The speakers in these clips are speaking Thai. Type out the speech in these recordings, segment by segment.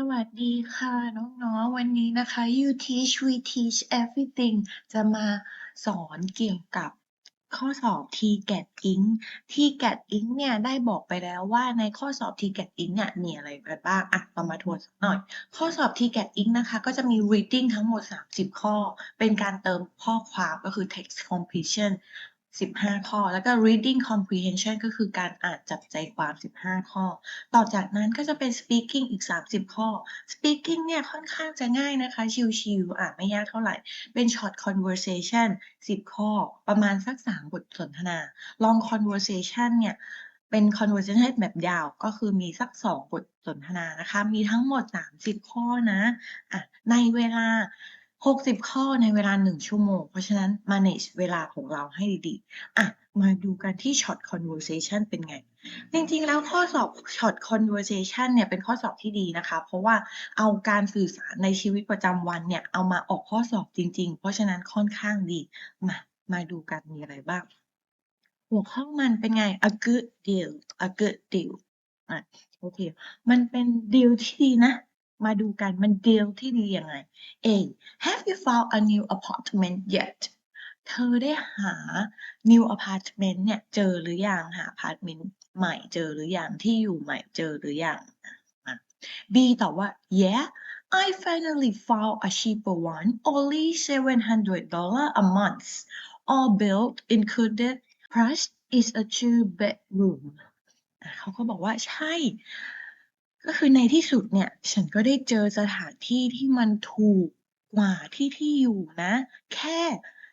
สวัสดีค่ะน้อง ๆ วันนี้นะคะ You Teach We Teach Everything จะมาสอนเกี่ยวกับข้อสอบ TGAT Inc TGAT Inc เนี่ยได้บอกไปแล้วว่าในข้อสอบ TGAT Inc เนี่ยมีอะไรกันบ้างอะเรามาทวนสักหน่อย ข้อสอบ TGAT Inc นะคะ ก็จะมี reading ทั้งหมด 30 ข้อ เป็นการเติมข้อความก็คือ text completion 15 ข้อ แล้วก็ reading comprehension ก็คือการอ่านจับใจความ 15 ข้อ ต่อจากนั้นก็จะเป็น speaking อีก 30 ข้อ speaking เนี่ยค่อนข้างจะง่ายนะคะ ชิวๆอ่านไม่ยากเท่าไหร่ เป็น short conversation 10 ข้อ ประมาณสัก 3 บทสนทนา long conversation เนี่ยเป็น conversation แบบยาวก็คือมีสัก 2 บทสนทนานะคะ มีทั้งหมด 30 ข้อนะอะในเวลา 60 ข้อในเวลา 1 ชั่วโมง เพราะฉะนั้น manage เวลาของเราให้ดีๆ อะ มาดูกันที่ short conversation เป็นไง จริงๆ แล้วข้อสอบ short conversation เนี่ย เป็นข้อสอบที่ดีนะคะ เพราะว่าเอาการสื่อสารในชีวิตประจำวันเนี่ย เอามาออกข้อสอบจริง ๆ เพราะฉะนั้นค่อนข้างดี มา มาดูกันมีอะไรบ้าง หัวข้อมันเป็นไง a good deal a good deal อะ โอเค มันเป็น deal ที่ดีนะ มาดูกันมัน deal ที่ดียังไง A Have you found a new apartment yet เธอได้หา new apartment เนี่ยเจอหรือยังหา apartment ใหม่เจอหรือยังที่อยู่ใหม่เจอหรือยัง B ตอบว่า Yeah I finally found a cheaper one only $700 a month all built included plus is a two bedroom เขาก็บอกว่าใช่ ก็คือในที่สุดเนี่ย ฉันก็ได้เจอสถานที่ที่มันถูกกว่าที่ที่อยู่นะ แค่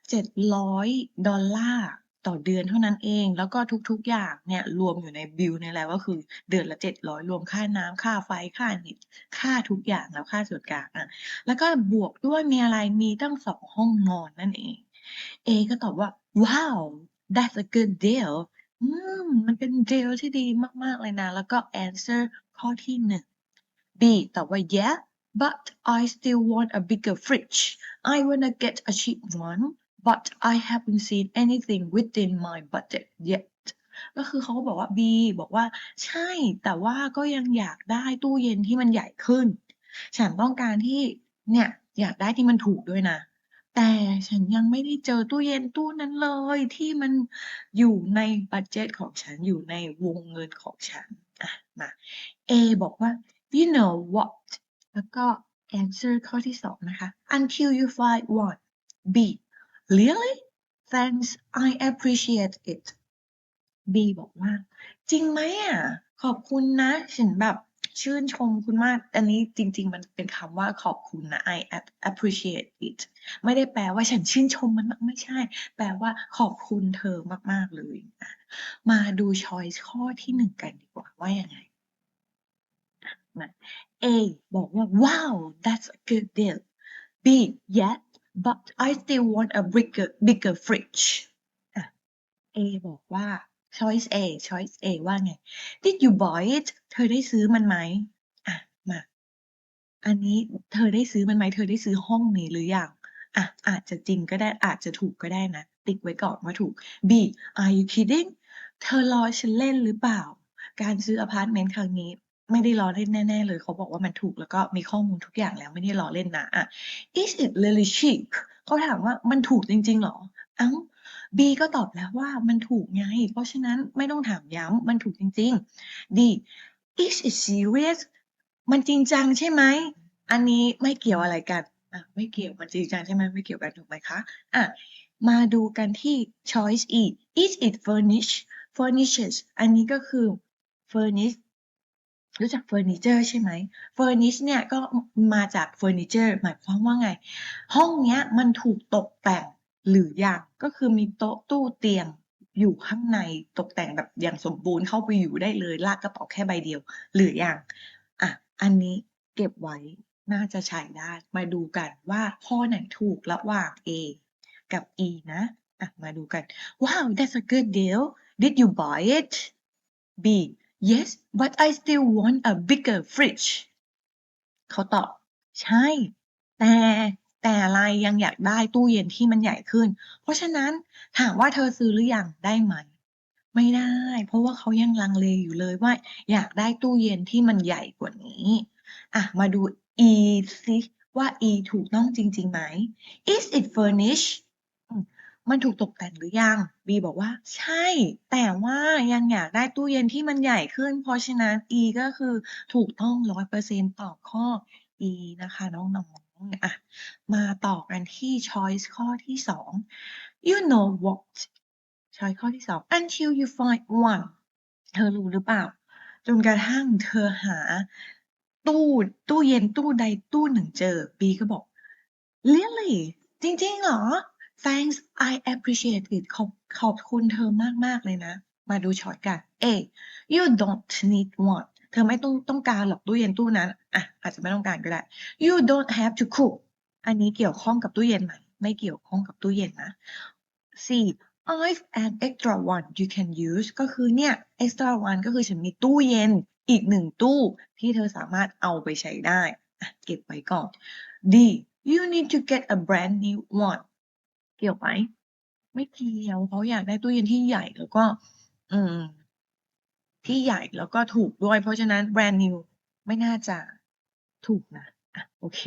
700 ดอลลาร์ต่อเดือนเท่านั้นเอง แล้วก็ทุกๆ อย่างเนี่ย รวมอยู่ในบิลในแหละก็คือเดือนละ 700 รวมค่าน้ำค่าไฟค่าเน็ตค่าทุกอย่างแล้วค่าส่วนกลางอะแล้วก็บวกด้วยมีอะไรมีตั้ง2ห้องนอนนั่นเอง A ก็ตอบว่า wow that's a good deal มมันเป็น deal ที่ดีมากๆเลยนะ แล้วก็ answer ข้อที่หนึ่ง B ตอบว่า yeah but I still want a bigger fridge I wanna get a cheap one but I haven't seen anything within my budget yet ก็คือเขาก็บอกว่า B บอกว่า ใช่ แต่ว่าก็ยังอยากได้ตู้เย็นที่มันใหญ่ขึ้น ฉันต้องการที่เนี่ยอยากได้ที่มันถูกด้วยนะ แต่ฉันยังไม่ได้เจอตู้เย็นตู้นั้นเลย ที่มันอยู่ในบัดเจตของฉัน อยู่ในวงเงินของฉัน อะ มา A บอกว่า you know what แล้วก็ answer ข้อที่สองนะคะ until you find one B really thanks I appreciate it B บอกว่า จริงไหมอะ ขอบคุณนะ ฉันแบบ ชื่นชมคุณมาก อันนี้จริง ๆ มันเป็นคำว่าขอบคุณนะ I appreciate it ไม่ได้แปลว่าฉันชื่นชมมันมากไม่ใช่ แปลว่าขอบคุณเธอมาก ๆ เลยอะมาดู choice ข้อที่หนึ่งกันดีกว่าว่ายังไงมา A บอกว่า wow that's a good deal B yes but I still want a bigger bigger fridge A บอกว่า choice A choice A ว่าไง did you buy it เธอได้ซื้อมันไหมอะมา อันนี้เธอได้ซื้อมันไหม เธอได้ซื้อห้องนี้หรือยังอะอาจจะจริงก็ได้อาจจะถูกก็ได้นะ ติ๊กไว้ก่อนว่าถูก B are you kidding เธอล้อฉันเล่นหรือเปล่า การซื้ออพาร์ตเมนต์ครั้งนี้ไม่ได้ล้อเล่นแน่ ๆ เลย เขาบอกว่ามันถูกแล้วก็มีข้อมูลทุกอย่างแล้วไม่ได้ล้อเล่นนะอะ is it really cheap เขาถามว่ามันถูกจริง ๆ หรอ อ้า B ก็ตอบแล้วว่า มันถูกไง เพราะฉะนั้นไม่ต้องถามย้ำ มันถูกจริง ๆ D is it serious มันจริงจังใช่ไหม อันนี้ไม่เกี่ยวอะไรกัน อะ ไม่เกี่ยว มันจริงจังใช่ไหม ไม่เกี่ยวกันถูกไหมคะ อะ มาดูกันที่ choice E is it furnished furnishes อันนี้ก็คือ furnish รู้จักเฟอร์นิเจอร์ใช่ไหมเฟอร์นิชเนี่ยก็มาจากเฟอร์นิเจอร์หมายความว่าไง ห้องเนี้ยมันถูกตกแต่ง หรืออยังก็คือมีโต๊ะตู้เตียงอยู่ข้างในตกแต่งแบบอย่างสมบูรณ์เข้าไปอยู่ได้เลย ลากกระเป๋าแค่ใบเดียว หรืออยังอะอันนี้เก็บไว้น่าจะใช้ได้มาดูกันว่าข้อไหนถูกระหว่าง A กับ E นะอะมาดูกัน Wow that's a good deal did you buy it B Yes but I still want a bigger fridge เขาตอบ ใช่ แต่ แต่อะไรยังอยากได้ตู้เย็นที่มันใหญ่ขึ้น เพราะฉะนั้นถามว่าเธอซื้อหรือยังได้ไหม ไม่ได้ เพราะว่าเขายังลังเลอยู่เลยว่า อยากได้ตู้เย็นที่มันใหญ่กว่านี้อะมาดู e ซิว่า e ถูกต้องจริงๆไหม is it furnished มันถูกตกแต่งหรือยัง B บอกว่า ใช่ แต่ว่ายังอยากได้ตู้เย็นที่มันใหญ่ขึ้น เพราะฉะนั้น E ก็คือถูกต้อง100%ตอข้อ E นะคะน้องๆ อะ มาต่อกันที่ choice ข้อที่สอง you know what choice ข้อที่สอง until you find one เธอรู้หรือเปล่า จนกระทั่งเธอหาตู้ตู้เย็นตู้ใดตู้หนึ่งเจอ B ก็บอก really จริงๆเหรอ thanks I appreciate it ขอบขอบคุณเธอมาก ๆ เลยนะ มาดูช็อตกัน A you don't need one เธอไม่ต้องต้องการหรอกตู้เย็นตู้นั้นอะอาจจะไม่ต้องการก็ได้ you don't have to cook อันนี้เกี่ยวข้องกับตู้เย็นไหมไม่เกี่ยวข้องกับตู้เย็นนะ C I've an extra one you can use ก็คือเนี่ย extra one ก็คือฉันมีตู้เย็นอีกหนึ่งตู้ที่เธอสามารถเอาไปใช้ได้เก็บไว้ก่อน D you need to get a brand new one เกี่ยวไหมไม่เกี่ยวเขาอยากได้ตู้เย็นที่ใหญ่แล้วก็ อืม ที่ใหญ่แล้วก็ถูกด้วย เพราะฉะนั้น brand new ไม่น่าจะถูกนะอะโอเค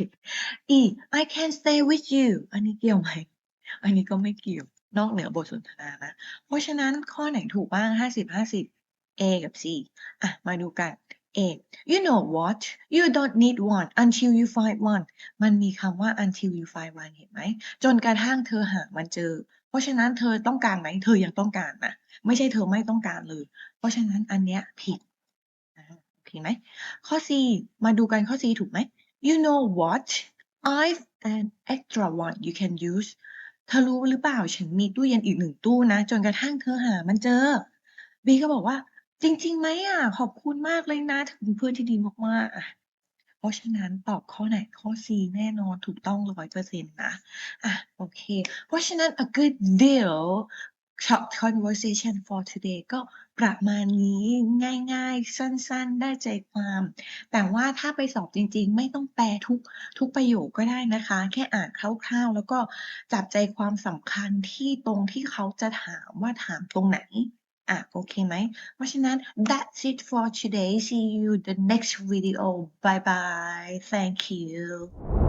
E I can stay with you อันนี้เกี่ยวไหม อันนี้ก็ไม่เกี่ยวนอกเหนือบทสนทนานะ เพราะฉะนั้นข้อไหนถูกบ้าง 50 50 A กับ C อะ มาดูกัน A you know what you don't need one until you find one มันมีคำว่า until you find one เห็นไหม จนกระทั่งเธอหามันเจอ เพราะฉะนั้นเธอต้องการไหม เธอยังต้องการนะ ไม่ใช่เธอไม่ต้องการเลย เพราะฉะนั้นอันเนี้ยผิดโอเคไหม ข้อ C มาดูกันข้อ C ถูกไหม you know what I've an extra one you can use เธอรู้หรือเปล่า ฉันมีตู้เย็นอีกหนึ่งตู้นะ จนกระทั่งเธอหามันเจอ B ก็บอกว่า จริง ๆ ไหมอะขอบคุณมากเลยนะเธอเป็นเพื่อนที่ดีมาก ๆ อะ เพราะฉะนั้นตอบข้อไหน ข้อ C แน่นอน ถูกต้องร้อยเปอร์เซ็นต์นะอะโอเค เพราะฉะนั้น a good deal short conversation for today ก็ประมาณนี้ ง่าย ๆ สั้น ๆ ได้ใจความ แต่ว่าถ้าไปสอบจริง ๆ ไม่ต้องแปลทุก ทุกประโยคก็ได้นะคะ แค่อ่านคร่าว ๆ แล้วก็จับใจความสำคัญที่ตรงที่เขาจะถามว่า ถามตรงไหน อ่ะ โอเคไหม เพราะฉะนั้น that's it for today see you the next video bye bye thank you